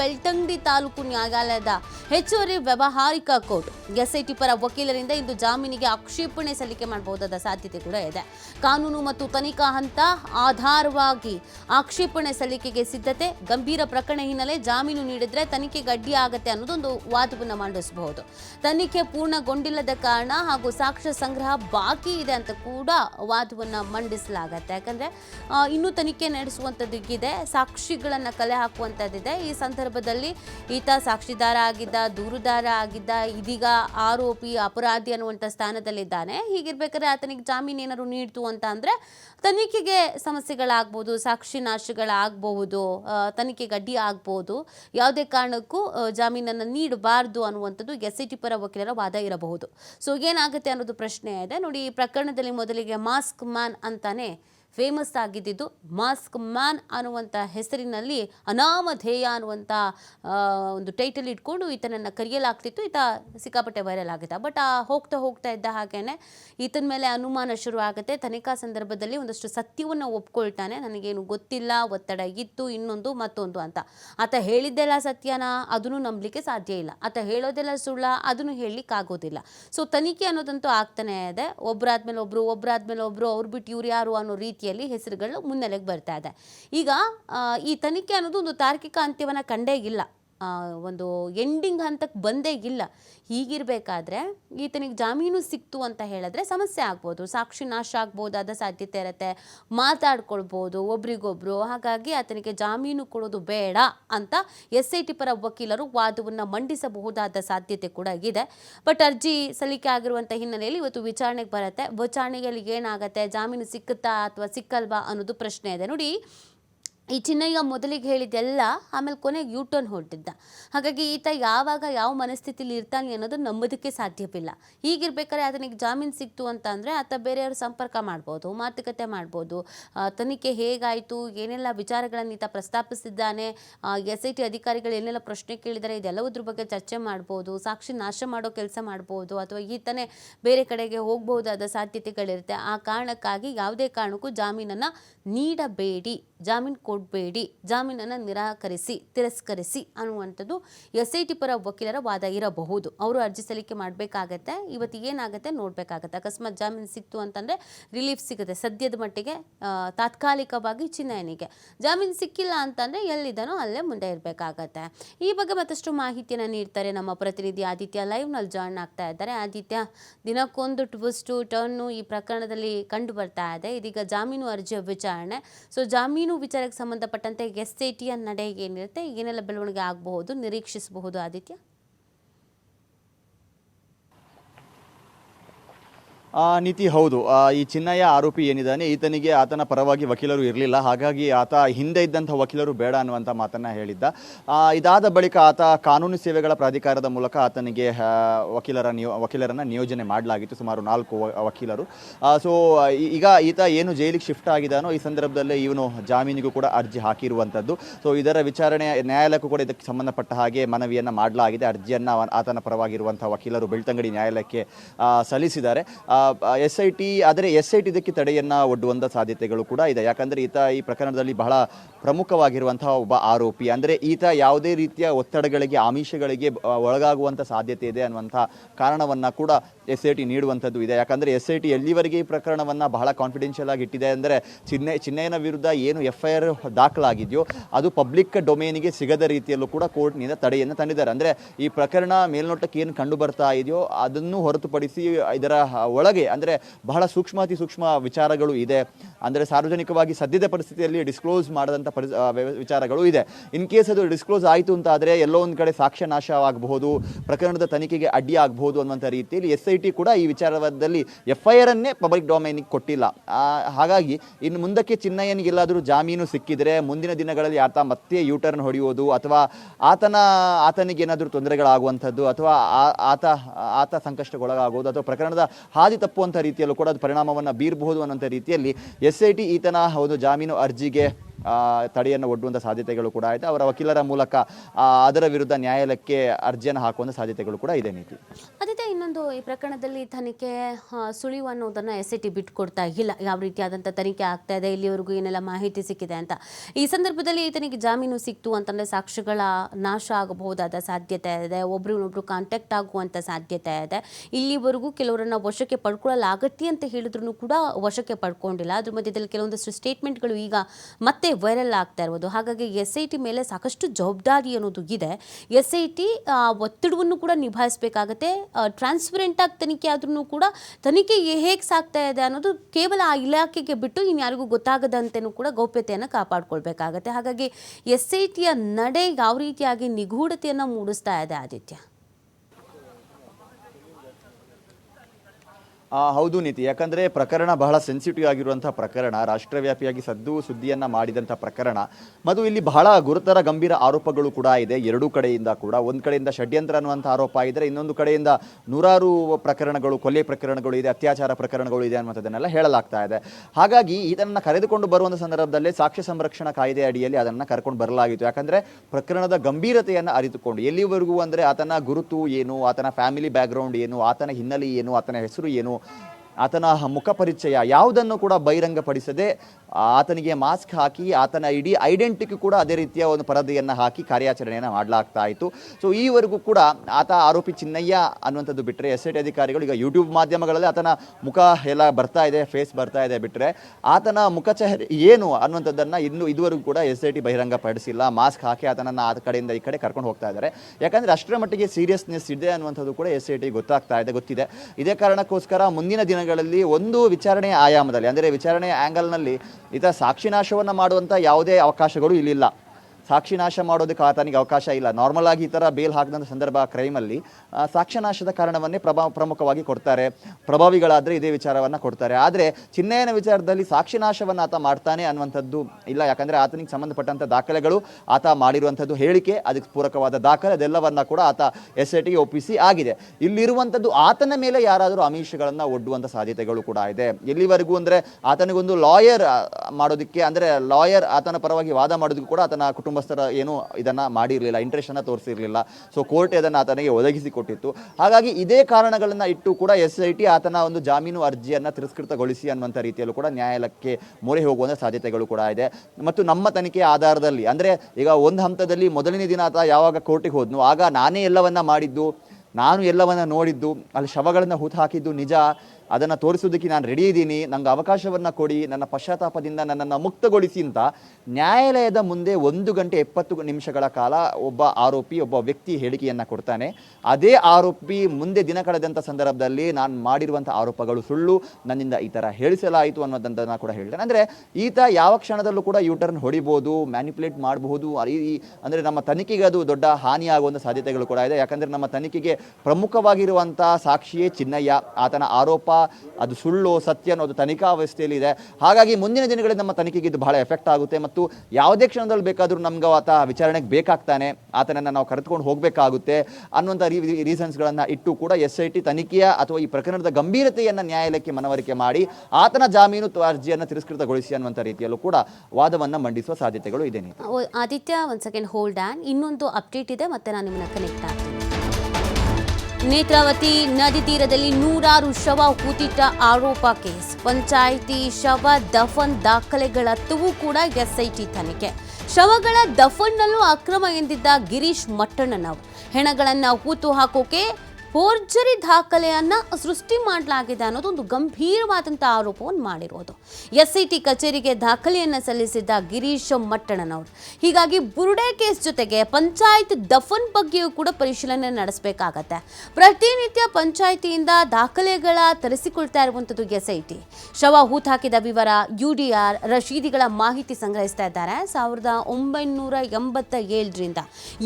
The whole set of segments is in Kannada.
ಬೆಳ್ತಂಗಡಿ ತಾಲೂಕು ನ್ಯಾಯಾಲಯದ ಹೆಚ್ಚುವರಿ ವ್ಯವಹಾರಿಕ ಕೋರ್ಟ್. ಎಸ್ಐಟಿ ಪರ ವಕೀಲರಿಂದ ಇಂದು ಜಾಮೀನಿಗೆ ಆಕ್ಷೇಪಣೆ ಸಲ್ಲಿಕೆ ಮಾಡಬಹುದಾದ ಸಾಧ್ಯತೆ ಕೂಡ ಇದೆ. ಕಾನೂನು ಮತ್ತು ತನಿಖಾ ಹಂತ ಆಧಾರವಾಗಿ ಆಕ್ಷೇಪಣೆ ಸಲ್ಲಿಕೆಗೆ ಸಿದ್ಧತೆ, ಗಂಭೀರ ಪ್ರಕರಣ ಹಿನ್ನೆಲೆ ಜಾಮೀನು ನೀಡಿದ್ರೆ ತನಿಖೆಗೆ ಗಡ್ಡಿ ಆಗತ್ತೆ ಅನ್ನೋದೊಂದು ವಾದವನ್ನು ಮಂಡಿಸಬಹುದು. ತನಿಖೆ ಪೂರ್ಣಗೊಂಡಿಲ್ಲದ ಕಾರಣ ಹಾಗೂ ಸಾಕ್ಷ್ಯ ಸಂಗ್ರಹ ಬಾಕಿ ಇದೆ ಅಂತ ಕೂಡ ವಾದವನ್ನು ಮಂಡಿಸಲಾಗತ್ತೆ. ಯಾಕಂದ್ರೆ ಇನ್ನೂ ತನಿಖೆ ನಡೆಸುವಂಥದ್ದಿದೆ ಸಾಕ್ಷಿಗಳನ್ನು ಕಲೆ ಹಾಕುವಂಥದ್ದಿದೆ ಈ ಸಂದರ್ಭದಲ್ಲಿ ಈತ ಸಾಕ್ಷಿದಾರ ಆಗಿದ್ದ, ದೂರುದಾರ ಆಗಿದ್ದ, ಇದೀಗ ಆರೋಪಿ ಅಪರಾಧಿ ಅನ್ನುವಂಥ ಸ್ಥಾನದಲ್ಲಿದ್ದಾನೆ. ಹೀಗಿರ್ಬೇಕಾದ್ರೆ ಆತನಿಗೆ ಜಾಮೀನು ಏನಾದ್ರು ನೀಡ್ತು ಅಂತ ಅಂದರೆ ತನಿಖೆಗೆ ಸಮಸ್ಯೆಗಳಾಗ್ಬೋದು, ಸಾಕ್ಷಿ ನಾಶಗಳಾಗಬಹುದು ತನಿಖೆ ಗಡ್ಡಿ ಆಗ್ಬೋದು. ಯಾವುದೇ ಕಾರಣಕ್ಕೂ ಜಾಮೀನನ್ನು ನೀಡಬಾರ್ದು ಅನ್ನುವಂಥದ್ದು ಎಸ್ ಟಿ ಪರ ವಕೀಲರ ವಾದ ಇರಬಹುದು. ಸೊ ಏನಾಗುತ್ತೆ ಅನ್ನೋದು ಪ್ರಶ್ನೆ ಇದೆ. ನೋಡಿ, ಈ ಪ್ರಕರಣದಲ್ಲಿ ಮೊದಲಿಗೆ ಮಾಸ್ಕ್ ಮ್ಯಾನ್ ಅಂತಾನೆ ಫೇಮಸ್ ಆಗಿದ್ದಿದ್ದು ಮಾಸ್ಕ್ ಮ್ಯಾನ್ ಅನ್ನುವಂಥ ಹೆಸರಿನಲ್ಲಿ ಅನಾಮಧೇಯ ಅನ್ನುವಂಥ ಒಂದು ಟೈಟಲ್ ಇಟ್ಕೊಂಡು ಈತನನ್ನು ಕರೆಯಲಾಗ್ತಿತ್ತು. ಈತ ಸಿಕ್ಕಾಪಟ್ಟೆ ವೈರಲ್ ಆಗಿದ್ದ. ಬಟ್ ಆ ಹೋಗ್ತಾ ಹೋಗ್ತಾ ಇದ್ದ ಹಾಗೇನೆ ಈತನ ಮೇಲೆ ಅನುಮಾನ ಶುರು ಆಗುತ್ತೆ. ತನಿಖಾ ಸಂದರ್ಭದಲ್ಲಿ ಒಂದಷ್ಟು ಸತ್ಯವನ್ನು ಒಪ್ಕೊಳ್ತಾನೆ. ನನಗೇನು ಗೊತ್ತಿಲ್ಲ, ಒತ್ತಡ ಇತ್ತು, ಇನ್ನೊಂದು ಮತ್ತೊಂದು ಅಂತ. ಆತ ಹೇಳಿದ್ದೆಲ್ಲ ಸತ್ಯನ? ಅದನ್ನು ನಂಬಲಿಕ್ಕೆ ಸಾಧ್ಯ ಇಲ್ಲ. ಆತ ಹೇಳೋದೆಲ್ಲ ಸುಳ್ಳ? ಅದನ್ನು ಹೇಳಲಿಕ್ಕೆ ಆಗೋದಿಲ್ಲ. ಸೊ ತನಿಖೆ ಅನ್ನೋದಂತೂ ಆಗ್ತಾನೆ ಇದೆ. ಒಬ್ಬರಾದ್ಮೇಲೆ ಒಬ್ರು ಒಬ್ಬರಾದ್ಮೇಲೆ ಒಬ್ರು, ಅವ್ರು ಬಿಟ್ಟು ಇವ್ರು ಯಾರು ಅನ್ನೋ ರೀತಿಯಲ್ಲಿ ಹೆಸರುಗಳು ಮುನ್ನೆಲೆಗೆ ಬರ್ತಾ ಇದೆ. ಈಗ ಈ ತನಿಖೆ ಅನ್ನೋದು ಒಂದು ತಾರ್ಕಿಕ ಅಂತ್ಯವನ್ನು ಕಂಡೇ ಇಲ್ಲ. ಒಂದು ಎಂಡಿಂಗ್ ಹಂತಕ್ಕೆ ಬಂದೇ ಇಲ್ಲ. ಹೀಗಿರಬೇಕಾದ್ರೆ ಈತನಿಗೆ ಜಾಮೀನು ಸಿಕ್ತು ಅಂತ ಹೇಳಿದ್ರೆ ಸಮಸ್ಯೆ ಆಗ್ಬೋದು. ಸಾಕ್ಷಿ ನಾಶ ಆಗ್ಬೋದಾದ ಸಾಧ್ಯತೆ ಇರುತ್ತೆ. ಮಾತಾಡ್ಕೊಳ್ಬೋದು ಒಬ್ರಿಗೊಬ್ರು. ಹಾಗಾಗಿ ಆತನಿಗೆ ಜಾಮೀನು ಕೊಡೋದು ಬೇಡ ಅಂತ ಎಸ್ ಐ ಟಿ ಪರ ವಕೀಲರು ವಾದವನ್ನು ಮಂಡಿಸಬಹುದಾದ ಸಾಧ್ಯತೆ ಕೂಡ ಇದೆ. ಬಟ್ ಅರ್ಜಿ ಸಲ್ಲಿಕೆ ಆಗಿರುವಂಥ ಹಿನ್ನೆಲೆಯಲ್ಲಿ ಇವತ್ತು ವಿಚಾರಣೆಗೆ ಬರುತ್ತೆ. ವಿಚಾರಣೆಯಲ್ಲಿ ಏನಾಗುತ್ತೆ? ಜಾಮೀನು ಸಿಕ್ಕುತ್ತಾ ಅಥವಾ ಸಿಕ್ಕಲ್ವಾ ಅನ್ನೋದು ಪ್ರಶ್ನೆ ಇದೆ. ನೋಡಿ ಈ ಚಿನ್ನಯ್ಯ ಮೊದಲಿಗೆ ಹೇಳಿದ್ದೆಲ್ಲ ಆಮೇಲೆ ಕೊನೆಗೆ ಯೂ ಟರ್ನ್ ಹೊರಟಿದ್ದ. ಹಾಗಾಗಿ ಈತ ಯಾವಾಗ ಯಾವ ಮನಸ್ಥಿತಿಲಿ ಇರ್ತಾನೆ ಅನ್ನೋದು ನಂಬೋದಕ್ಕೆ ಸಾಧ್ಯವಿಲ್ಲ. ಹೀಗಿರ್ಬೇಕಾದ್ರೆ ಅದನಿಗೆ ಜಾಮೀನು ಸಿಕ್ತು ಅಂತ ಅಂದರೆ ಆತ ಬೇರೆಯವ್ರ ಸಂಪರ್ಕ ಮಾಡ್ಬೋದು, ಮಾತುಕತೆ ಮಾಡ್ಬೋದು. ತನಿಖೆ ಹೇಗಾಯಿತು, ಏನೆಲ್ಲ ವಿಚಾರಗಳನ್ನು ಈತ ಪ್ರಸ್ತಾಪಿಸಿದ್ದಾನೆ ಎಸ್ ಐ ಟಿ ಅಧಿಕಾರಿಗಳು ಏನೆಲ್ಲ ಪ್ರಶ್ನೆ ಕೇಳಿದ್ದಾರೆ ಇದೆಲ್ಲವುದ್ರ ಬಗ್ಗೆ ಚರ್ಚೆ ಮಾಡ್ಬೋದು, ಸಾಕ್ಷಿ ನಾಶ ಮಾಡೋ ಕೆಲಸ ಮಾಡ್ಬೋದು, ಅಥವಾ ಈತನೇ ಬೇರೆ ಕಡೆಗೆ ಹೋಗ್ಬೋದಾದ ಸಾಧ್ಯತೆಗಳಿರುತ್ತೆ. ಆ ಕಾರಣಕ್ಕಾಗಿ ಯಾವುದೇ ಕಾರಣಕ್ಕೂ ಜಾಮೀನನ್ನು ನೀಡಬೇಡಿ. ಜಾಮೀನು ಕೊಡಬೇಡಿ ಜಾಮೀನನ್ನು ನಿರಾಕರಿಸಿ, ತಿರಸ್ಕರಿಸಿ ಅನ್ನುವಂಥದ್ದು ಎಸ್ ಐ ಟಿ ಪರ ವಕೀಲರ ವಾದ ಇರಬಹುದು. ಅವರು ಅರ್ಜಿ ಸಲ್ಲಿಕೆ ಮಾಡಬೇಕಾಗತ್ತೆ, ಇವತ್ತು ಏನಾಗುತ್ತೆ ನೋಡಬೇಕಾಗತ್ತೆ. ಅಕಸ್ಮಾತ್ ಜಾಮೀನು ಸಿಕ್ತು ಅಂತಂದರೆ ರಿಲೀಫ್ ಸಿಗುತ್ತೆ. ಸದ್ಯದ ಮಟ್ಟಿಗೆ ತಾತ್ಕಾಲಿಕವಾಗಿ ಚಿನ್ನಯನಿಗೆ ಜಾಮೀನು ಸಿಕ್ಕಿಲ್ಲ ಅಂತಂದರೆ ಎಲ್ಲಿದ್ದಾನೋ ಅಲ್ಲೇ ಮುಂದೆ ಇರಬೇಕಾಗತ್ತೆ. ಈ ಬಗ್ಗೆ ಮತ್ತಷ್ಟು ಮಾಹಿತಿಯನ್ನು ನೀಡ್ತಾರೆ ನಮ್ಮ ಪ್ರತಿನಿಧಿ ಆದಿತ್ಯ. ಲೈವ್ನಲ್ಲಿ ಜಾಯ್ನ್ ಆಗ್ತಾ ಇದ್ದಾರೆ. ಆದಿತ್ಯ, ದಿನಕ್ಕೊಂದು ಟ್ವಿಸ್ಟು, ಟರ್ನು ಈ ಪ್ರಕರಣದಲ್ಲಿ ಕಂಡು ಬರ್ತಾ ಇದೆ. ಇದೀಗ ಜಾಮೀನು ಅರ್ಜಿಯ ವಿಚಾರಣೆ. ಸೊ ಜಾಮೀನು ವಿಚಾರಕ್ಕೆ ಸಂಬಂಧಪಟ್ಟಂತೆ ಎಸ್ ಐ ಟಿಯ ನಡೆ ಏನಿರುತ್ತೆ ಏನೆಲ್ಲ ಬೆಳವಣಿಗೆ ಆಗಬಹುದು ನಿರೀಕ್ಷಿಸಬಹುದು ಆದಿತ್ಯ? ಆ, ನೀತಿ ಹೌದು. ಈ ಚಿನ್ನಯ್ಯ ಆರೋಪಿ ಏನಿದ್ದಾನೆ ಈತನಿಗೆ ಆತನ ಪರವಾಗಿ ವಕೀಲರು ಇರಲಿಲ್ಲ. ಹಾಗಾಗಿ ಆತ ಹಿಂದೆ ಇದ್ದಂಥ ವಕೀಲರು ಬೇಡ ಅನ್ನುವಂಥ ಮಾತನ್ನು ಹೇಳಿದ್ದ. ಇದಾದ ಬಳಿಕ ಆತ ಕಾನೂನು ಸೇವೆಗಳ ಪ್ರಾಧಿಕಾರದ ಮೂಲಕ ಆತನಿಗೆ ವಕೀಲರ ನಿಯೋ ವಕೀಲರನ್ನು ನಿಯೋಜನೆ ಮಾಡಲಾಗಿತ್ತು. ಸುಮಾರು ನಾಲ್ಕು ವಕೀಲರು. ಸೊ ಈಗ ಈತ ಏನು ಜೈಲಿಗೆ ಶಿಫ್ಟ್ ಆಗಿದ್ದಾನೋ ಈ ಸಂದರ್ಭದಲ್ಲೇ ಇವನು ಜಾಮೀನಿಗೂ ಕೂಡ ಅರ್ಜಿ ಹಾಕಿರುವಂಥದ್ದು. ಸೊ ಇದರ ವಿಚಾರಣೆ ನ್ಯಾಯಾಲಯಕ್ಕೂ ಕೂಡ ಇದಕ್ಕೆ ಸಂಬಂಧಪಟ್ಟ ಹಾಗೆ ಮನವಿಯನ್ನು ಮಾಡಲಾಗಿದೆ. ಅರ್ಜಿಯನ್ನು ಆತನ ಪರವಾಗಿರುವಂಥ ವಕೀಲರು ಬೆಳ್ತಂಗಡಿ ನ್ಯಾಯಾಲಯಕ್ಕೆ ಸಲ್ಲಿಸಿದ್ದಾರೆ. ಎಸ್ ಐ ಟಿ ಆದರೆ ಎಸ್ ಐ ಟಿ ಇದಕ್ಕೆ ತಡೆಯನ್ನು ಒಡ್ಡುವಂಥ ಸಾಧ್ಯತೆಗಳು ಕೂಡ ಇದೆ. ಯಾಕಂದರೆ ಈತ ಈ ಪ್ರಕರಣದಲ್ಲಿ ಬಹಳ ಪ್ರಮುಖವಾಗಿರುವಂತಹ ಒಬ್ಬ ಆರೋಪಿ. ಅಂದರೆ ಈತ ಯಾವುದೇ ರೀತಿಯ ಒತ್ತಡಗಳಿಗೆ, ಆಮಿಷಗಳಿಗೆ ಒಳಗಾಗುವಂಥ ಸಾಧ್ಯತೆ ಇದೆ ಅನ್ನುವಂಥ ಕಾರಣವನ್ನು ಕೂಡ ಎಸ್ ಐ ಟಿ ನೀಡುವಂಥದ್ದು ಇದೆ. ಯಾಕಂದರೆ ಎಸ್ ಐ ಟಿ ಎಲ್ಲಿವರೆಗೆ ಈ ಪ್ರಕರಣವನ್ನು ಬಹಳ ಕಾನ್ಫಿಡೆನ್ಷಿಯಲ್ ಆಗಿ ಇಟ್ಟಿದೆ ಅಂದರೆ ಚಿನ್ನೆ ಚಿನ್ನಯ್ಯನ ವಿರುದ್ಧ ಏನು ಎಫ್ ಐ ಆರ್ ದಾಖಲಾಗಿದೆಯೋ ಅದು ಪಬ್ಲಿಕ್ ಡೊಮೇನಿಗೆ ಸಿಗದ ರೀತಿಯಲ್ಲೂ ಕೂಡ ಕೋರ್ಟ್ನಿಂದ ತಡೆಯನ್ನು ತಂದಿದ್ದಾರೆ. ಅಂದರೆ ಈ ಪ್ರಕರಣ ಮೇಲ್ನೋಟಕ್ಕೆ ಏನು ಕಂಡು ಬರ್ತಾ ಇದೆಯೋ ಅದನ್ನು ಹೊರತುಪಡಿಸಿ ಇದರ ಒಳಗೆ ಅಂದರೆ ಬಹಳ ಸೂಕ್ಷ್ಮಾತಿ ಸೂಕ್ಷ್ಮ ವಿಚಾರಗಳು ಇದೆ. ಅಂದರೆ ಸಾರ್ವಜನಿಕವಾಗಿ ಸದ್ಯದ ಪರಿಸ್ಥಿತಿಯಲ್ಲಿ ಡಿಸ್ಕ್ಲೋಸ್ ಮಾಡದಂಥ ಪರಿ ವಿಚಾರಗಳು ಇದೆ. ಇನ್ ಕೇಸ್ ಅದು ಡಿಸ್ಕ್ಲೋಸ್ ಆಯಿತು ಅಂತ ಆದರೆ ಎಲ್ಲೋ ಒಂದು ಕಡೆ ಸಾಕ್ಷ್ಯ ನಾಶವಾಗಬಹುದು, ಪ್ರಕರಣದ ತನಿಖೆಗೆ ಅಡ್ಡಿ ಆಗಬಹುದು ಅನ್ನುವಂಥ ರೀತಿಯಲ್ಲಿ ಎಸ್ ಐ ಟಿ ಕೂಡ ಈ ವಿಚಾರದಲ್ಲಿ ಎಫ್ ಐ ಆರ್ ಅನ್ನೇ ಪಬ್ಲಿಕ್ ಡೊಮೈನಿಗೆ ಕೊಟ್ಟಿಲ್ಲ. ಹಾಗಾಗಿ ಇನ್ನು ಮುಂದಕ್ಕೆ ಚಿನ್ನಯ್ಯನಿಗೆ ಎಲ್ಲಾದರೂ ಜಾಮೀನು ಸಿಕ್ಕಿದರೆ ಮುಂದಿನ ದಿನಗಳಲ್ಲಿ ಆತ ಮತ್ತೆ ಯೂ ಟರ್ನ್ ಹೊಡೆಯುವುದು ಅಥವಾ ಆತನ, ಆತನಿಗೆ ಏನಾದರೂ ತೊಂದರೆಗಳಾಗುವಂಥದ್ದು ಅಥವಾ ಆತ ಆತ ಸಂಕಷ್ಟಕ್ಕೊಳಗಾಗುವುದು ಅಥವಾ ಪ್ರಕರಣದ ಹಾದಿ ತಪ್ಪುವಂಥ ರೀತಿಯಲ್ಲೂ ಕೂಡ ಅದು ಪರಿಣಾಮವನ್ನು ಬೀರಬಹುದು ಅನ್ನೋಂಥ ರೀತಿಯಲ್ಲಿ ಎಸ್ ಐ ಟಿ ಈತನ ಒಂದು ಜಾಮೀನು ಅರ್ಜಿಗೆ ತಡೆಯನ್ನು ಒಡ್ಡುವಂಥ ಸಾಧ್ಯತೆಗಳು ಕೂಡ ಇದೆ. ಅವರ ವಕೀಲರ ಮೂಲಕ ಅದರ ವಿರುದ್ಧ ನ್ಯಾಯಾಲಯಕ್ಕೆ ಅರ್ಜಿಯನ್ನು ಹಾಕುವಂಥ ಸಾಧ್ಯತೆಗಳು ಕೂಡ ಇದೆ ನೀತಿ ಅದೇ ಇನ್ನೊಂದು ಈ ಪ್ರಕರಣದಲ್ಲಿ ತನಿಖೆ ಸುಳಿವು ಅನ್ನೋದನ್ನು ಎಸ್ ಐ ಟಿ ಬಿಟ್ಕೊಡ್ತಾ ಇಲ್ಲ. ಯಾವ ರೀತಿಯಾದಂಥ ತನಿಖೆ ಆಗ್ತಾ ಇದೆ, ಇಲ್ಲಿವರೆಗೂ ಏನೆಲ್ಲ ಮಾಹಿತಿ ಸಿಕ್ಕಿದೆ ಅಂತ. ಈ ಸಂದರ್ಭದಲ್ಲಿ ಈತನಿಗೆ ಜಾಮೀನು ಸಿಕ್ತು ಅಂತಂದರೆ ಸಾಕ್ಷ್ಯಗಳ ನಾಶ ಆಗಬಹುದಾದ ಸಾಧ್ಯತೆ ಇದೆ. ಒಬ್ರಿಗೊಬ್ರು ಕಾಂಟ್ಯಾಕ್ಟ್ ಆಗುವಂಥ ಸಾಧ್ಯತೆ ಇದೆ. ಇಲ್ಲಿವರೆಗೂ ಕೆಲವರನ್ನ ವಶಕ್ಕೆ ಪಡ್ಕೊಳ್ಳಲಾಗತ್ತೆ ಅಂತ ಹೇಳಿದ್ರು ಕೂಡ ವಶಕ್ಕೆ ಪಡ್ಕೊಂಡಿಲ್ಲ. ಅದ್ರ ಮಧ್ಯದಲ್ಲಿ ಕೆಲವೊಂದಷ್ಟು ಸ್ಟೇಟ್ಮೆಂಟ್ಗಳು ಈಗ ಮತ್ತೆ ವೈರಲ್ ಆಗ್ತಾ ಇರ್ಬೋದು. ಹಾಗಾಗಿ ಎಸ್ ಐ ಟಿ ಮೇಲೆ ಸಾಕಷ್ಟು ಜವಾಬ್ದಾರಿ ಅನ್ನೋದು ಇದೆ. ಎಸ್ ಐ ಟಿ ಒತ್ತಡವನ್ನು ಕೂಡ ನಿಭಾಯಿಸಬೇಕಾಗತ್ತೆ. ಟ್ರಾನ್ಸ್ಪರೆಂಟ್ ಆಗಿ ತನಿಖೆ ಆದ್ರೂ ಕೂಡ ತನಿಖೆ ಹೇಗೆ ಸಾಗ್ತಾ ಇದೆ ಅನ್ನೋದು ಕೇವಲ ಆ ಇಲಾಖೆಗೆ ಬಿಟ್ಟು ಇನ್ಯಾರಿಗೂ ಗೊತ್ತಾಗದಂತೆನೂ ಕೂಡ ಗೌಪ್ಯತೆಯನ್ನು ಕಾಪಾಡ್ಕೊಳ್ಬೇಕಾಗತ್ತೆ. ಹಾಗಾಗಿ ಎಸ್ ಐ ಟಿಯ ನಡೆ ಯಾವ ರೀತಿಯಾಗಿ ನಿಗೂಢತೆಯನ್ನು ಮೂಡಿಸ್ತಾ ಇದೆ, ಆದಿತ್ಯ? ಹೌದು ನೀತಿ. ಯಾಕಂದರೆ ಪ್ರಕರಣ ಬಹಳ ಸೆನ್ಸಿಟಿವ್ ಆಗಿರುವಂಥ ಪ್ರಕರಣ, ರಾಷ್ಟ್ರವ್ಯಾಪಿಯಾಗಿ ಸದ್ದು ಸುದ್ದಿಯನ್ನು ಮಾಡಿದಂಥ ಪ್ರಕರಣ. ಮತ್ತು ಇಲ್ಲಿ ಬಹಳ ಗುರುತರ ಗಂಭೀರ ಆರೋಪಗಳು ಕೂಡ ಇದೆ. ಎರಡೂ ಕಡೆಯಿಂದ ಕೂಡ. ಒಂದು ಕಡೆಯಿಂದ ಷಡ್ಯಂತ್ರ ಅನ್ನುವಂಥ ಆರೋಪ ಇದ್ದರೆ ಇನ್ನೊಂದು ಕಡೆಯಿಂದ ನೂರಾರು ಪ್ರಕರಣಗಳು, ಕೊಲೆ ಪ್ರಕರಣಗಳು ಇದೆ, ಅತ್ಯಾಚಾರ ಪ್ರಕರಣಗಳು ಇದೆ ಅನ್ನುವಂಥದ್ದನ್ನೆಲ್ಲ ಹೇಳಲಾಗ್ತಾ ಇದೆ. ಹಾಗಾಗಿ ಇದನ್ನು ಕರೆದುಕೊಂಡು ಬರುವಂಥ ಸಂದರ್ಭದಲ್ಲಿ ಸಾಕ್ಷ್ಯ ಸಂರಕ್ಷಣಾ ಕಾಯ್ದೆ ಅಡಿಯಲ್ಲಿ ಅದನ್ನು ಕರ್ಕೊಂಡು ಬರಲಾಗಿತ್ತು. ಯಾಕಂದರೆ ಪ್ರಕರಣದ ಗಂಭೀರತೆಯನ್ನು ಅರಿತುಕೊಂಡು ಎಲ್ಲಿವರೆಗೂ ಅಂದರೆ ಆತನ ಗುರುತು ಏನು, ಆತನ ಫ್ಯಾಮಿಲಿ ಬ್ಯಾಕ್ಗ್ರೌಂಡ್ ಏನು, ಆತನ ಹಿನ್ನೆಲೆ ಏನು, ಆತನ ಹೆಸರು ಏನು も ಆತನ ಮುಖ ಪರಿಚಯ ಯಾವುದನ್ನು ಕೂಡ ಬಹಿರಂಗಪಡಿಸದೆ ಆತನಿಗೆ ಮಾಸ್ಕ್ ಹಾಕಿ ಆತನ ಇಡೀ ಐಡೆಂಟಿಟಿ ಕೂಡ ಅದೇ ರೀತಿಯ ಒಂದು ಪರದೆಯನ್ನು ಹಾಕಿ ಕಾರ್ಯಾಚರಣೆಯನ್ನು ಮಾಡಲಾಗ್ತಾ ಇತ್ತು. ಸೊ ಈವರೆಗೂ ಕೂಡ ಆತ ಆರೋಪಿ ಚಿನ್ನಯ್ಯ ಅನ್ನುವಂಥದ್ದು ಬಿಟ್ಟರೆ ಎಸ್ ಐ ಟಿ ಅಧಿಕಾರಿಗಳು ಈಗ ಯೂಟ್ಯೂಬ್ ಮಾಧ್ಯಮಗಳಲ್ಲಿ ಆತನ ಮುಖ ಎಲ್ಲ ಬರ್ತಾ ಇದೆ ಫೇಸ್ ಬರ್ತಾ ಇದೆ ಬಿಟ್ಟರೆ ಆತನ ಮುಖಚಹರೆ ಏನು ಅನ್ನುವಂಥದ್ದನ್ನು ಇನ್ನು ಇದುವರೆಗೂ ಕೂಡ ಎಸ್ ಐ ಟಿ ಬಹಿರಂಗಪಡಿಸಿಲ್ಲ. ಮಾಸ್ಕ್ ಹಾಕಿ ಆತನನ್ನು ಆ ಕಡೆಯಿಂದ ಈ ಕಡೆ ಕರ್ಕೊಂಡು ಹೋಗ್ತಾ ಇದ್ದಾರೆ. ಯಾಕಂದರೆ ಅಷ್ಟರ ಮಟ್ಟಿಗೆ ಸೀರಿಯಸ್ನೆಸ್ ಇದೆ ಅನ್ನುವಂಥದ್ದು ಕೂಡ ಎಸ್ ಐ ಟಿ ಗೊತ್ತಾಗ್ತಾ ಇದೆ, ಗೊತ್ತಿದೆ. ಇದೇ ಕಾರಣಕ್ಕೋಸ್ಕರ ಮುಂದಿನ ದಿನಗಳಲ್ಲಿ ಒಂದು ವಿಚಾರಣೆ ಆಯಾಮದಲ್ಲಿ ಅಂದರೆ ವಿಚಾರಣೆ ಆ್ಯಂಗಲ್ನಲ್ಲಿ ಈತ ಸಾಕ್ಷಿನಾಶವನ್ನು ಮಾಡುವಂಥ ಯಾವುದೇ ಅವಕಾಶಗಳು ಇಲ್ಲಿಲ್ಲ. ಸಾಕ್ಷಿನಾಶ ಮಾಡೋದಕ್ಕೆ ಆತನಿಗೆ ಅವಕಾಶ ಇಲ್ಲ. ನಾರ್ಮಲ್ ಆಗಿ ಈ ಥರ ಬೇಲ್ ಹಾಕಿದಂಥ ಸಂದರ್ಭ ಕ್ರೈಮಲ್ಲಿ ಸಾಕ್ಷಿ ಸಾಕ್ಷ್ಯನಾಶದ ಕಾರಣವನ್ನೇ ಪ್ರಭಾ, ಪ್ರಮುಖವಾಗಿ ಕೊಡ್ತಾರೆ. ಪ್ರಭಾವಿಗಳಾದರೆ ಇದೇ ವಿಚಾರವನ್ನು ಕೊಡ್ತಾರೆ. ಆದರೆ ಚಿನ್ನೆಯನ ವಿಚಾರದಲ್ಲಿ ಸಾಕ್ಷಿನಾಶವನ್ನು ಆತ ಮಾಡ್ತಾನೆ ಅನ್ನುವಂಥದ್ದು ಇಲ್ಲ. ಯಾಕಂದರೆ ಆತನಿಗೆ ಸಂಬಂಧಪಟ್ಟಂಥ ದಾಖಲೆಗಳು ಆತ ಮಾಡಿರುವಂಥದ್ದು ಹೇಳಿಕೆ, ಅದಕ್ಕೆ ಪೂರಕವಾದ ದಾಖಲೆ, ಅದೆಲ್ಲವನ್ನು ಕೂಡ ಆತ ಎಸ್ ಐ ಟಿಗೆ ಒಪ್ಪಿಸಿ ಆಗಿದೆ. ಇಲ್ಲಿರುವಂಥದ್ದು ಆತನ ಮೇಲೆ ಯಾರಾದರೂ ಅಮಿಷಗಳನ್ನು ಒಡ್ಡುವಂಥ ಸಾಧ್ಯತೆಗಳು ಕೂಡ ಇದೆ. ಎಲ್ಲಿವರೆಗೂ ಅಂದರೆ ಆತನಿಗೊಂದು ಲಾಯರ್ ಮಾಡೋದಕ್ಕೆ, ಅಂದರೆ ಲಾಯರ್ ಆತನ ಪರವಾಗಿ ವಾದ ಮಾಡೋದಕ್ಕೂ ಕೂಡ ಆತನ ಕುಟುಂಬಸ್ಥರ ಏನು ಇದನ್ನು ಮಾಡಿರಲಿಲ್ಲ ಇಂಟ್ರೆಸ್ಟನ್ನು ತೋರಿಸಿರಲಿಲ್ಲ. ಸೊ ಕೋರ್ಟ್ ಅದನ್ನು ಆತನಿಗೆ ಒದಗಿಸಿಕೊಟ್ಟಿತ್ತು. ಹಾಗಾಗಿ ಇದೇ ಕಾರಣಗಳನ್ನು ಇಟ್ಟು ಕೂಡ ಎಸ್ ಐ ಟಿ ಆತನ ಒಂದು ಜಾಮೀನು ಅರ್ಜಿಯನ್ನು ತಿರಸ್ಕೃತಗೊಳಿಸಿ ಅನ್ನುವಂಥ ರೀತಿಯಲ್ಲೂ ಕೂಡ ನ್ಯಾಯಾಲಯಕ್ಕೆ ಮೊರೆ ಹೋಗುವಂಥ ಸಾಧ್ಯತೆಗಳು ಕೂಡ ಇದೆ. ಮತ್ತು ನಮ್ಮ ತನಿಖೆಯ ಆಧಾರದಲ್ಲಿ, ಅಂದರೆ ಈಗ ಒಂದು ಹಂತದಲ್ಲಿ ಮೊದಲನೇ ದಿನ ಆತ ಯಾವಾಗ ಕೋರ್ಟಿಗೆ ಹೋದ್ನು, ಆಗ ನಾನೇ ಎಲ್ಲವನ್ನ ಮಾಡಿದ್ದು, ನಾನು ಎಲ್ಲವನ್ನ ನೋಡಿದ್ದು, ಅಲ್ಲಿ ಶವಗಳನ್ನು ಹೂತು ಹಾಕಿದ್ದು ನಿಜ. ಅದನ್ನು ತೋರಿಸೋದಕ್ಕೆ ನಾನು ರೆಡಿ ಇದ್ದೀನಿ. ನನಗೆ ಅವಕಾಶವನ್ನು ಕೊಡಿ. ನನ್ನ ಪಶ್ಚಾತ್ತಾಪದಿಂದ ನನ್ನನ್ನು ಮುಕ್ತಗೊಳಿಸಿ ಅಂತ ನ್ಯಾಯಾಲಯದ ಮುಂದೆ ಒಂದು ಗಂಟೆ ಎಪ್ಪತ್ತು ನಿಮಿಷಗಳ ಕಾಲ ಒಬ್ಬ ಆರೋಪಿ, ಒಬ್ಬ ವ್ಯಕ್ತಿ ಹೇಳಿಕೆಯನ್ನು ಕೊಡ್ತಾನೆ. ಅದೇ ಆರೋಪಿ ಮುಂದೆ ದಿನ ಕಳೆದಂಥ ಸಂದರ್ಭದಲ್ಲಿ ನಾನು ಮಾಡಿರುವಂಥ ಆರೋಪಗಳು ಸುಳ್ಳು. ನನ್ನಿಂದ ಈ ಥರ ಹೇಳಿಸಲಾಯಿತು ಅನ್ನೋದನ್ನ ಕೂಡ ಹೇಳ್ತಾನೆ. ಅಂದರೆ ಈತ ಯಾವ ಕ್ಷಣದಲ್ಲೂ ಕೂಡ ಯೂಟರ್ನ್ ಹೊಡಿಬೋದು ಮ್ಯಾನಿಪುಲೇಟ್ ಮಾಡಬಹುದು. ಅಂದರೆ ನಮ್ಮ ತನಿಖೆಗೆ ಅದು ದೊಡ್ಡ ಹಾನಿಯಾಗುವಂಥ ಸಾಧ್ಯತೆಗಳು ಕೂಡ ಇದೆ. ಯಾಕಂದರೆ ನಮ್ಮ ತನಿಖೆಗೆ ಪ್ರಮುಖವಾಗಿರುವಂಥ ಸಾಕ್ಷಿಯೇ ಚಿನ್ನಯ್ಯ. ಆತನ ಆರೋಪ ಅದು ಸುಳ್ಳು, ಸತ್ಯ ಅನ್ನೋದು ತನಿಖಾ ವ್ಯವಸ್ಥೆಯಲ್ಲಿ ಇದೆ. ಹಾಗಾಗಿ ಮುಂದಿನ ದಿನಗಳಲ್ಲಿ ನಮ್ಮ ತನಿಖೆಗೆ ಇದು ಬಹಳ ಎಫೆಕ್ಟ್ ಆಗುತ್ತೆ ಮತ್ತು ಯಾವುದೇ ಕ್ಷಣದಲ್ಲಿ ಬೇಕಾದರೂ ನಮ್ಗೆ ಆತ ವಿಚಾರಣೆಗೆ ಬೇಕಾಗ್ತಾನೆ. ಆತನನ್ನು ನಾವು ಕರೆದುಕೊಂಡು ಹೋಗಬೇಕಾಗುತ್ತೆ ಅನ್ನುವಂಥ ರೀಸನ್ಸ್ಗಳನ್ನು ಇಟ್ಟು ಕೂಡ ಎಸ್ ಐ ಟಿ ತನಿಖೆಯ ಅಥವಾ ಈ ಪ್ರಕರಣದ ಗಂಭೀರತೆಯನ್ನು ನ್ಯಾಯಾಲಯಕ್ಕೆ ಮನವರಿಕೆ ಮಾಡಿ ಆತನ ಜಾಮೀನು ಅರ್ಜಿಯನ್ನು ತಿರಸ್ಕೃತಗೊಳಿಸಿ ಅನ್ನುವಂಥ ರೀತಿಯಲ್ಲೂ ಕೂಡ ವಾದವನ್ನು ಮಂಡಿಸುವ ಸಾಧ್ಯತೆಗಳು ಇದೆ. ಆದಿತ್ಯ ಒಂದು ಸೆಕೆಂಡ್ ಹೋಲ್ಡ್ ಆನ್ ಇನ್ನೊಂದು ಅಪ್ಡೇಟ್ ಇದೆ, ಮತ್ತೆ ನಾನು ನಿಮ್ಮನ್ನ ಕನೆಕ್ಟ್ ಆಗ್ತೀನಿ. ನೇತ್ರಾವತಿ ನದಿ ತೀರದಲ್ಲಿ ನೂರಾರು ಶವ ಹೂತಿಟ್ಟ ಆರೋಪ ಕೇಸ್. ಪಂಚಾಯಿತಿ ಶವ ದಫನ್ ದಾಖಲೆಗಳತ್ತವೂ ಕೂಡ ಎಸ್ಐಟಿ ತನಿಖೆ. ಶವಗಳ ದಫನ್ನಲ್ಲೂ ಅಕ್ರಮ ಎಂದಿದ್ದ ಗಿರೀಶ್ ಮಟ್ಟಣ್ಣನವ್ ಹೆಣಗಳನ್ನು ಹೂತು ಹಾಕೋಕೆ ಫೋರ್ಜರಿ ದಾಖಲೆಯನ್ನ ಸೃಷ್ಟಿ ಮಾಡಲಾಗಿದೆ ಅನ್ನೋದು ಒಂದು ಗಂಭೀರವಾದಂಥ ಆರೋಪವನ್ನು ಮಾಡಿರೋದು. ಎಸ್ ಐ ಟಿ ಕಚೇರಿಗೆ ದಾಖಲೆಯನ್ನು ಸಲ್ಲಿಸಿದ್ದ ಗಿರೀಶ್ ಮಟ್ಟಣ್ಣನವರು. ಹೀಗಾಗಿ ಬುರುಡೆ ಕೇಸ್ ಜೊತೆಗೆ ಪಂಚಾಯತ್ ದಫನ್ ಬಗ್ಗೆಯೂ ಕೂಡ ಪರಿಶೀಲನೆ ನಡೆಸಬೇಕಾಗತ್ತೆ. ಪ್ರತಿನಿತ್ಯ ಪಂಚಾಯಿತಿಯಿಂದ ದಾಖಲೆಗಳ ತರಿಸಿಕೊಳ್ತಾ ಇರುವಂಥದ್ದು ಎಸ್ ಐ ಟಿ ಶವ ಹೂತ್ ಹಾಕಿದ ವಿವರ ಯು ಡಿ ಆರ್ ರಶೀದಿಗಳ ಮಾಹಿತಿ ಸಂಗ್ರಹಿಸ್ತಾ ಇದ್ದಾರೆ. ಸಾವಿರದ ಒಂಬೈನೂರ ಎಂಬತ್ತ ಏಳರಿಂದ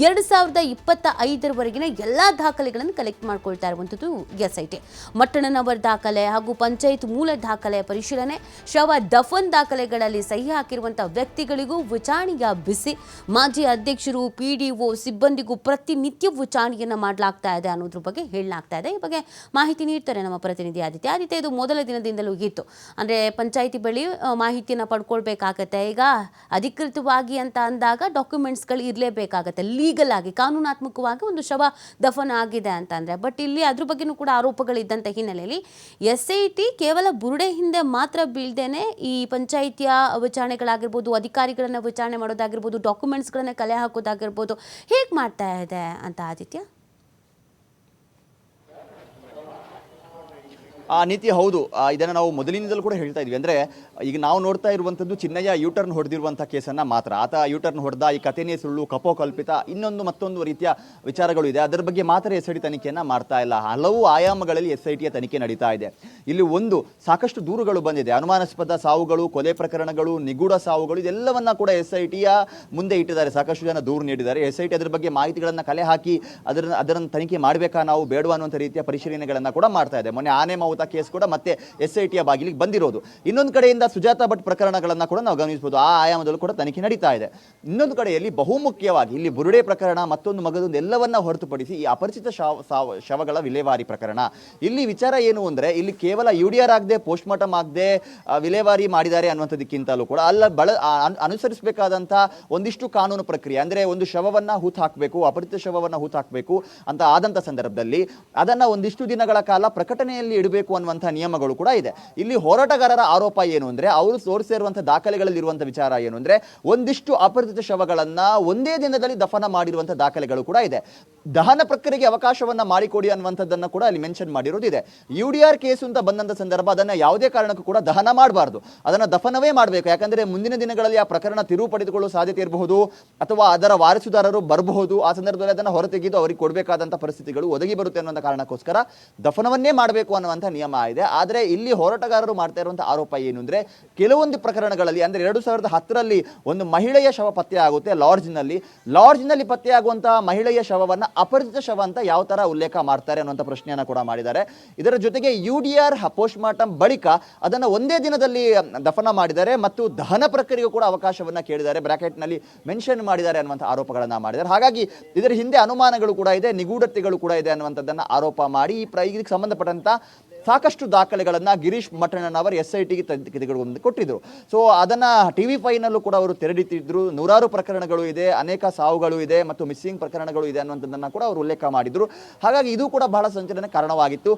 ಎರಡು ಸಾವಿರದ ಇಪ್ಪತ್ತ ಐದರವರೆಗಿನ ಎಲ್ಲ ದಾಖಲೆಗಳನ್ನು ಕಲೆಕ್ಟ್ ಮಾಡ್ಕೊಳ್ತಾ ಇರುವಂಥದ್ದು ಎಸ್ ಐ ಟಿ ಮಟ್ಟಣ್ಣನವರ ದಾಖಲೆ ಹಾಗೂ ಪಂಚಾಯತ್ ಮೂಲ ದಾಖಲೆ ಪರಿಶೀಲನೆ, ಶವ ದಫನ್ ದಾಖಲೆಗಳಲ್ಲಿ ಸಹಿ ಹಾಕಿರುವಂಥ ವ್ಯಕ್ತಿಗಳಿಗೂ ವಿಚಾರಣೆಯ ಬಿಸಿ. ಮಾಜಿ ಅಧ್ಯಕ್ಷರು ಪಿ ಡಿ ಒ ಸಿಬ್ಬಂದಿಗೂ ಪ್ರತಿನಿತ್ಯ ವಿಚಾರಣೆಯನ್ನು ಮಾಡಲಾಗ್ತಾ ಇದೆ ಅನ್ನೋದ್ರ ಬಗ್ಗೆ ಹೇಳಲಾಗ್ತಾ ಇದೆ. ಈ ಬಗ್ಗೆ ಮಾಹಿತಿ ನೀಡ್ತಾರೆ ನಮ್ಮ ಪ್ರತಿನಿಧಿ ಆದಿತ್ಯ. ಆದಿತ್ಯ, ಇದು ಮೊದಲ ದಿನದಿಂದಲೂ ಇತ್ತು. ಅಂದರೆ ಪಂಚಾಯಿತಿ ಬಳಿ ಮಾಹಿತಿಯನ್ನ ಪಡ್ಕೊಳ್ಬೇಕಾಗತ್ತೆ. ಈಗ ಅಧಿಕೃತವಾಗಿ ಅಂತ ಅಂದಾಗ ಡಾಕ್ಯುಮೆಂಟ್ಸ್ಗಳು ಇರಲೇಬೇಕಾಗತ್ತೆ. ಲೀಗಲ್ ಆಗಿ, ಕಾನೂನಾತ್ಮಕವಾಗಿ ಒಂದು ಶವ ದಫನ ಆಗಿದೆ ಅಂತ ಅಂದರೆ. ಬಟ್ ಬಟ್ ಇಲ್ಲಿ ಅದ್ರ ಬಗ್ಗೆನೂ ಕೂಡ ಆರೋಪಗಳಿದ್ದಂಥ ಹಿನ್ನೆಲೆಯಲ್ಲಿ ಎಸ್ ಐ ಟಿ ಕೇವಲ ಬುರುಡೆ ಹಿಂದೆ ಮಾತ್ರ ಬೀಳ್ದೇನೆ ಈ ಪಂಚಾಯಿತಿಯ ವಿಚಾರಣೆಗಳಾಗಿರ್ಬೋದು, ಅಧಿಕಾರಿಗಳನ್ನ ವಿಚಾರಣೆ ಮಾಡೋದಾಗಿರ್ಬೋದು ಡಾಕ್ಯುಮೆಂಟ್ಸ್ಗಳನ್ನ ಕಲೆ ಹಾಕೋದಾಗಿರ್ಬೋದು ಹೇಗೆ ಮಾಡ್ತಾ ಇದೆ ಅಂತ ಆದಿತ್ಯ? ಆ ನೀತಿ ಹೌದು. ಇದನ್ನು ನಾವು ಮೊದಲಿನಿಂದಲೂ ಕೂಡ ಹೇಳ್ತಾ ಇದ್ವಿ. ಅಂದರೆ ಈಗ ನಾವು ನೋಡ್ತಾ ಇರುವಂಥದ್ದು ಚಿನ್ನಯ್ಯ ಯೂಟರ್ನ್ ಹೊಡೆದಿರುವಂಥ ಕೇಸನ್ನು ಮಾತ್ರ. ಆತ ಯೂಟರ್ನ್ ಹೊಡೆದ ಈ ಕಥೆನೇ ಸುಳ್ಳು, ಕಪೋಕಲ್ಪಿತ, ಇನ್ನೊಂದು ಮತ್ತೊಂದು ರೀತಿಯ ವಿಚಾರಗಳು ಇದೆ. ಅದರ ಬಗ್ಗೆ ಮಾತ್ರ ಎಸ್ ಐ ಟಿ ತನಿಖೆಯನ್ನು ಮಾಡ್ತಾ ಇಲ್ಲ. ಹಲವು ಆಯಾಮಗಳಲ್ಲಿ ಎಸ್ ಐ ಟಿಯ ತನಿಖೆ ನಡೀತಾ ಇದೆ. ಇಲ್ಲಿ ಒಂದು ಸಾಕಷ್ಟು ದೂರುಗಳು ಬಂದಿದೆ. ಅನುಮಾನಾಸ್ಪದ ಸಾವುಗಳು, ಕೊಲೆ ಪ್ರಕರಣಗಳು, ನಿಗೂಢ ಸಾವುಗಳು, ಇದೆಲ್ಲವನ್ನ ಕೂಡ ಎಸ್ ಐ ಟಿಯ ಮುಂದೆ ಇಟ್ಟಿದ್ದಾರೆ. ಸಾಕಷ್ಟು ಜನ ದೂರು ನೀಡಿದ್ದಾರೆ. ಎಸ್ ಐ ಟಿ ಅದರ ಬಗ್ಗೆ ಮಾಹಿತಿಗಳನ್ನು ಕಲೆ ಹಾಕಿ ಅದರ ಅದರನ್ನು ತನಿಖೆ ಮಾಡಬೇಕಾ ನಾವು ಬೇಡವಾ ಅನ್ನುವಂಥ ರೀತಿಯ ಪರಿಶೀಲನೆಗಳನ್ನು ಕೂಡ ಮಾಡ್ತಾ ಇದೆ. ಮೊನ್ನೆ ಆನೆ ಮಾವುತ ಕೇಸ್ ಕೂಡ ಮತ್ತೆ ಎಸ್ ಐ ಟಿಯ ಬಾಗಿಲಿಗೆ ಬಂದಿರೋದು. ಇನ್ನೊಂದು ಕಡೆಯಿಂದ ಸುಜಾತ ಭಟ್ ಪ್ರಕರಣಗಳನ್ನು ಕೂಡ ನಾವು ಗಮನಿಸಬಹುದು. ಆ ಆಯಾಮದಲ್ಲೂ ಕೂಡ ತನಿಖೆ ನಡೀತಾ ಇದೆ. ಇನ್ನೊಂದು ಕಡೆಯಲ್ಲಿ ಬಹುಮುಖ್ಯವಾಗಿ ಇಲ್ಲಿ ಬುರುಡೆ ಪ್ರಕರಣ ಮತ್ತೊಂದು ಮಗದೊಂದು ಎಲ್ಲವನ್ನ ಹೊರತುಪಡಿಸಿ ಈ ಅಪರಿಚಿತ ಶವ ಶವಗಳ ವಿಲೇವಾರಿ ಪ್ರಕರಣ. ಇಲ್ಲಿ ವಿಚಾರ ಏನು ಅಂದ್ರೆ ಇಲ್ಲಿ ಕೇವಲ ಯು ಡಿ ಆರ್ ಆಗದೆ ಪೋಸ್ಟ್ ಮಾರ್ಟಮ್ ಆಗದೆ ವಿಲೇವಾರಿ ಮಾಡಿದ್ದಾರೆ ಅನ್ನುವಂಥದ್ದಕ್ಕಿಂತಲೂ ಕೂಡ ಅಲ್ಲ ಬಳ ಆ, ಅನ್- ಅನುಸರಿಸಬೇಕಾದಂಥ ಒಂದಿಷ್ಟು ಕಾನೂನು ಪ್ರಕ್ರಿಯೆ. ಅಂದ್ರೆ ಒಂದು ಶವವನ್ನ ಹೂತ್ ಹಾಕಬೇಕು ಅಪರಿಚಿತ ಶವವನ್ನ ಹೂತ್ ಹಾಕಬೇಕು ಅಂತ ಆದಂಥ ಸಂದರ್ಭದಲ್ಲಿ ಅದನ್ನ ಒಂದಿಷ್ಟು ದಿನಗಳ ಕಾಲ ಪ್ರಕಟಣೆಯಲ್ಲಿ ಇಡಬೇಕು ಅನ್ನುವಂಥ ನಿಯಮಗಳು ಕೂಡ ಇದೆ. ಇಲ್ಲಿ ಹೋರಾಟಗಾರರ ಆರೋಪ ಏನು ಅಂದರೆ, ಅವರು ತೋರಿಸಿರುವಂಥ ದಾಖಲೆಗಳಲ್ಲಿ ಇರುವಂಥ ವಿಚಾರ ಏನು ಅಂದರೆ, ಒಂದಿಷ್ಟು ಅಪರಿಚಿತ ಶವಗಳನ್ನು ಒಂದೇ ದಿನದಲ್ಲಿ ದಫನ ಮಾಡಿರುವಂಥ ದಾಖಲೆಗಳು ಕೂಡ ಇದೆ. ದಹನ ಪ್ರಕ್ರಿಯೆಗೆ ಅವಕಾಶವನ್ನ ಮಾಡಿಕೊಡಿ ಅನ್ನುವಂಥದ್ದನ್ನು ಕೂಡ ಅಲ್ಲಿ ಮೆನ್ಷನ್ ಮಾಡಿರೋದಿದೆ. ಯು ಡಿ ಆರ್ ಕೇಸು ಅಂತ ಬಂದಂಥ ಸಂದರ್ಭ ಅದನ್ನ ಯಾವುದೇ ಕಾರಣಕ್ಕೂ ಕೂಡ ದಹನ ಮಾಡಬಾರ್ದು. ಅದನ್ನ ದಫನವೇ ಮಾಡಬೇಕು. ಯಾಕಂದ್ರೆ ಮುಂದಿನ ದಿನಗಳಲ್ಲಿ ಆ ಪ್ರಕರಣ ತಿರುವು ಪಡೆದುಕೊಳ್ಳುವ ಸಾಧ್ಯತೆ ಇರಬಹುದು ಅಥವಾ ಅದರ ವಾರಸುದಾರರು ಬರಬಹುದು. ಆ ಸಂದರ್ಭದಲ್ಲಿ ಅದನ್ನು ಹೊರತೆಗೆದು ಅವರಿಗೆ ಕೊಡಬೇಕಾದಂಥ ಪರಿಸ್ಥಿತಿಗಳು ಒದಗಿ ಬರುತ್ತೆ ಅನ್ನುವಂಥ ಕಾರಣಕ್ಕೋಸ್ಕರ ದಫನವನ್ನೇ ಮಾಡಬೇಕು ಅನ್ನುವಂಥ ನಿಯಮ ಇದೆ. ಆದರೆ ಇಲ್ಲಿ ಹೋರಾಟಗಾರರು ಮಾಡ್ತಾ ಇರುವಂಥ ಆರೋಪ ಏನು ಅಂದರೆ ಕೆಲವೊಂದು ಪ್ರಕರಣಗಳಲ್ಲಿ ಅಂದ್ರೆ ಎರಡು ಸಾವಿರದ ಹತ್ತರಲ್ಲಿ ಒಂದು ಮಹಿಳೆಯ ಶವ ಪತ್ತೆ ಆಗುತ್ತೆ ಲಾಡ್ಜ್ನಲ್ಲಿ. ಲಾಡ್ಜ್ನಲ್ಲಿ ಪತ್ತೆಯಾಗುವಂತಹ ಮಹಿಳೆಯ ಶವವನ್ನ ಅಪರಿಚಿತ ಶವ ಅಂತ ಯಾವ ತರ ಉಲ್ಲೇಖ ಮಾಡ್ತಾರೆ ಅನ್ನುವಂಥ ಪ್ರಶ್ನೆಯನ್ನು ಕೂಡ ಮಾಡಿದ್ದಾರೆ. ಇದರ ಜೊತೆಗೆ U D R post mortem ಬಳಿಕ ಅದನ್ನು ಒಂದೇ ದಿನದಲ್ಲಿ ದಫನ ಮಾಡಿದ್ದಾರೆ ಮತ್ತು ದಹನ ಪ್ರಕ್ರಿಯೆಗೂ ಕೂಡ ಅವಕಾಶವನ್ನು ಕೇಳಿದ್ದಾರೆ. ಬ್ರಾಕೆಟ್ನಲ್ಲಿ ಮೆನ್ಷನ್ ಮಾಡಿದ್ದಾರೆ ಅನ್ನುವಂಥ ಆರೋಪಗಳನ್ನು ಮಾಡಿದ್ದಾರೆ. ಹಾಗಾಗಿ ಇದರ ಹಿಂದೆ ಅನುಮಾನಗಳು ಕೂಡ ಇದೆ, ನಿಗೂಢತೆಗಳು ಕೂಡ ಇದೆ ಅನ್ನುವಂಥದ್ದನ್ನು ಆರೋಪ ಮಾಡಿ ಈ ಪ್ರ ಇದಕ್ಕೆ ಸಂಬಂಧಪಟ್ಟಂತ ಸಾಕಷ್ಟು ದಾಖಲೆಗಳನ್ನು ಗಿರೀಶ್ ಮಠಣ್ಣನವರು ಎಸ್ ಐ ಟಿಗೆ ತೆಗೆದುಕೊಂಡು ಕೊಟ್ಟಿದ್ರು. ಸೊ ಅದನ್ನು ಟಿ ವಿ ಫೈನಲ್ಲೂ ಕೂಡ ಅವರು ತೆರೆದಿಟ್ಟಿದ್ರು. ನೂರಾರು ಪ್ರಕರಣಗಳು ಇದೆ, ಅನೇಕ ಸಾವುಗಳು ಇದೆ ಮತ್ತು ಮಿಸ್ಸಿಂಗ್ ಪ್ರಕರಣಗಳು ಇದೆ ಅನ್ನುವಂಥದ್ದನ್ನು ಕೂಡ ಅವರು ಉಲ್ಲೇಖ ಮಾಡಿದರು. ಹಾಗಾಗಿ ಇದು ಕೂಡ ಬಹಳ ಸಂಚಲನ ಕಾರಣವಾಗಿತ್ತು.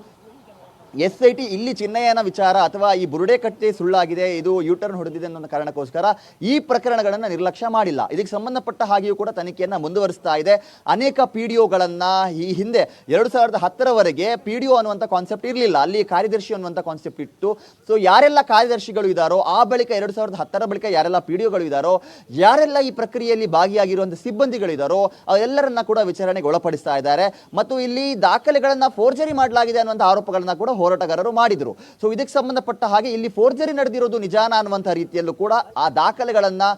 ಎಸ್ ಐ ಟಿ, ಇಲ್ಲಿ ಚಿನ್ನಯ್ಯನ ವಿಚಾರ ಅಥವಾ ಈ ಬುರುಡೆ ಕಟ್ಟೆ ಸುಳ್ಳಾಗಿದೆ, ಇದು ಯೂಟರ್ನ್ ಹೊಡೆದಿದೆ ಅನ್ನೋ ಕಾರಣಕ್ಕೋಸ್ಕರ ಈ ಪ್ರಕರಣಗಳನ್ನು ನಿರ್ಲಕ್ಷ್ಯ ಮಾಡಿಲ್ಲ. ಇದಕ್ಕೆ ಸಂಬಂಧಪಟ್ಟ ಹಾಗೆಯೂ ಕೂಡ ತನಿಖೆಯನ್ನು ಮುಂದುವರಿಸ್ತಾ ಇದೆ. ಅನೇಕ ಪಿ ಡಿ ಒಗಳನ್ನು ಈ ಹಿಂದೆ ಎರಡು ಸಾವಿರದ ಹತ್ತರವರೆಗೆ ಪಿ ಡಿ ಒ ಅನ್ನುವಂಥ ಕಾನ್ಸೆಪ್ಟ್ ಇರಲಿಲ್ಲ. ಅಲ್ಲಿ ಕಾರ್ಯದರ್ಶಿ ಅನ್ನುವಂಥ ಕಾನ್ಸೆಪ್ಟ್ ಇತ್ತು. ಸೊ ಯಾರೆಲ್ಲ ಕಾರ್ಯದರ್ಶಿಗಳು ಇದ್ದಾರೋ ಆ ಬಳಿಕ ಎರಡು ಸಾವಿರದ ಹತ್ತರ ಬಳಿಕ ಯಾರೆಲ್ಲ ಪಿ ಡಿ ಒಗಳು ಇದ್ದಾರೋ ಯಾರೆಲ್ಲ ಈ ಪ್ರಕ್ರಿಯೆಯಲ್ಲಿ ಭಾಗಿಯಾಗಿರುವಂಥ ಸಿಬ್ಬಂದಿಗಳಿದ್ದಾರೋ ಅವರೆಲ್ಲರನ್ನ ಕೂಡ ವಿಚಾರಣೆಗೆ ಒಳಪಡಿಸ್ತಾ ಇದ್ದಾರೆ. ಮತ್ತು ಇಲ್ಲಿ ದಾಖಲೆಗಳನ್ನು ಫೋರ್ಜರಿ ಮಾಡಲಾಗಿದೆ ಅನ್ನುವಂಥ ಆರೋಪಗಳನ್ನು ಕೂಡ ಹೋರಾಟಗಾರರು ಮಾಡಿದರು. ಸೊ ಇದಕ್ಕೆ ಸಂಬಂಧಪಟ್ಟ ಹಾಗೆ ಇಲ್ಲಿ ಫೋರ್ಜರಿ ನಡೆದಿರೋದು ನಿಜಾನ ಅನ್ನುವಂಥ ರೀತಿಯಲ್ಲೂ ಕೂಡ ಆ ದಾಖಲೆಗಳನ್ನು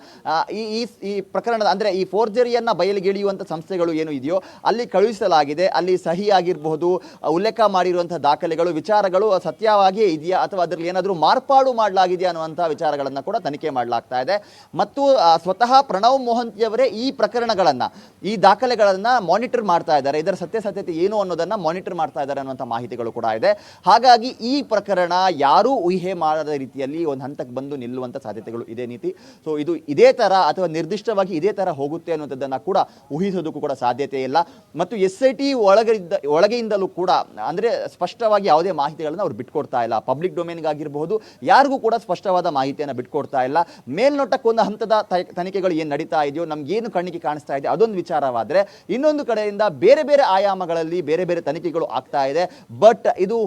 ಈ ಈ ಪ್ರಕರಣದ, ಅಂದರೆ ಈ ಫೋರ್ಜರಿಯನ್ನು ಬಯಲಿಗೆಳೆಯುವಂಥ ಸಂಸ್ಥೆಗಳು ಏನು ಇದೆಯೋ ಅಲ್ಲಿ ಕಳುಹಿಸಲಾಗಿದೆ. ಅಲ್ಲಿ ಸಹಿ ಆಗಿರಬಹುದು ಉಲ್ಲೇಖ ಮಾಡಿರುವಂಥ ದಾಖಲೆಗಳು, ವಿಚಾರಗಳು ಸತ್ಯವಾಗಿಯೇ ಇದೆಯಾ ಅಥವಾ ಅದರಲ್ಲಿ ಏನಾದರೂ ಮಾರ್ಪಾಡು ಮಾಡಲಾಗಿದೆಯಾ ಅನ್ನುವಂಥ ವಿಚಾರಗಳನ್ನು ಕೂಡ ತನಿಖೆ ಮಾಡಲಾಗ್ತಾ ಇದೆ. ಮತ್ತು ಸ್ವತಃ ಪ್ರಣವ್ ಮೋಹಂತಿಯವರೇ ಈ ಪ್ರಕರಣಗಳನ್ನು, ಈ ದಾಖಲೆಗಳನ್ನು ಮಾನಿಟರ್ ಮಾಡ್ತಾ ಇದ್ದಾರೆ. ಇದರ ಸತ್ಯಸತ್ಯತೆ ಏನು ಅನ್ನೋದನ್ನು ಮಾನಿಟರ್ ಮಾಡ್ತಾ ಇದ್ದಾರೆ ಅನ್ನುವಂಥ ಮಾಹಿತಿಗಳು ಕೂಡ ಇದೆ. ಹಾಗಾಗಿ ಈ ಪ್ರಕರಣ ಯಾರೂ ಊಹೆ ಮಾಡದ ರೀತಿಯಲ್ಲಿ ಒಂದು ಹಂತಕ್ಕೆ ಬಂದು ನಿಲ್ಲುವಂಥ ಸಾಧ್ಯತೆಗಳು ಇದೆ ನೀತಿ. ಸೊ ಇದು ಇದೇ ತರ ಅಥವಾ ನಿರ್ದಿಷ್ಟವಾಗಿ ಇದೇ ತರ ಹೋಗುತ್ತೆ ಅನ್ನೋದನ್ನು ಕೂಡ ಊಹಿಸೋದಕ್ಕೂ ಕೂಡ ಸಾಧ್ಯತೆ ಇಲ್ಲ. ಮತ್ತು ಎಸ್ ಐ ಟಿ ಒಳಗಿದ್ದ ಒಳಗೆಯಿಂದಲೂ ಕೂಡ, ಅಂದ್ರೆ ಸ್ಪಷ್ಟವಾಗಿ ಯಾವುದೇ ಮಾಹಿತಿಗಳನ್ನು ಅವ್ರು ಬಿಟ್ಕೊಡ್ತಾ ಇಲ್ಲ. ಪಬ್ಲಿಕ್ ಡೊಮೇನ್ಗಾಗಿರಬಹುದು ಯಾರಿಗೂ ಕೂಡ ಸ್ಪಷ್ಟವಾದ ಮಾಹಿತಿಯನ್ನು ಬಿಟ್ಕೊಡ್ತಾ ಇಲ್ಲ. ಮೇಲ್ನೋಟಕ್ಕೆ ಒಂದು ಹಂತದ ತನಿಖೆಗಳು ಏನು ನಡೀತಾ ಇದೆಯೋ ನಮ್ಗೇನು ಕಣ್ಣಿಗೆ ಕಾಣಿಸ್ತಾ ಇದೆ ಅದೊಂದು ವಿಚಾರವಾದರೆ, ಇನ್ನೊಂದು ಕಡೆಯಿಂದ ಬೇರೆ ಬೇರೆ ಆಯಾಮಗಳಲ್ಲಿ ಬೇರೆ ಬೇರೆ ತನಿಖೆಗಳು ಆಗ್ತಾ ಇದೆ. ಬಟ್ ಇದು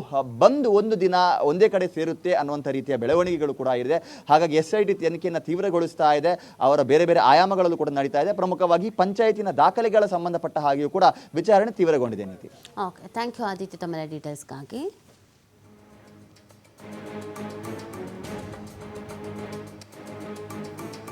ಬಂದು ಒಂದು ದಿನ ಒಂದೇ ಕಡೆ ಸೇರುತ್ತೆ ಅನ್ನುವಂಥ ರೀತಿಯ ಬೆಳವಣಿಗೆಗಳು ಕೂಡ ಇದೆ. ಹಾಗಾಗಿ ಎಸ್ ಐ ಟಿ ತನಿಖೆಯನ್ನು ತೀವ್ರಗೊಳಿಸ್ತಾ ಇದೆ. ಅವರ ಬೇರೆ ಬೇರೆ ಆಯಾಮಗಳಲ್ಲೂ ಕೂಡ ನಡೀತಾ ಇದೆ. ಪ್ರಮುಖವಾಗಿ ಪಂಚಾಯತಿನ ದಾಖಲೆಗಳ ಸಂಬಂಧಪಟ್ಟ ಹಾಗೆಯೂ ಕೂಡ ವಿಚಾರಣೆ ತೀವ್ರಗೊಂಡಿದೆ ನೀತಿ ಓಕೆ ಥ್ಯಾಂಕ್ ಯು ಆದಿತ್ಯ ತಮ್ಮೆಲ್ಲ ಡೀಟೇಲ್ಸ್ಗಾಗಿ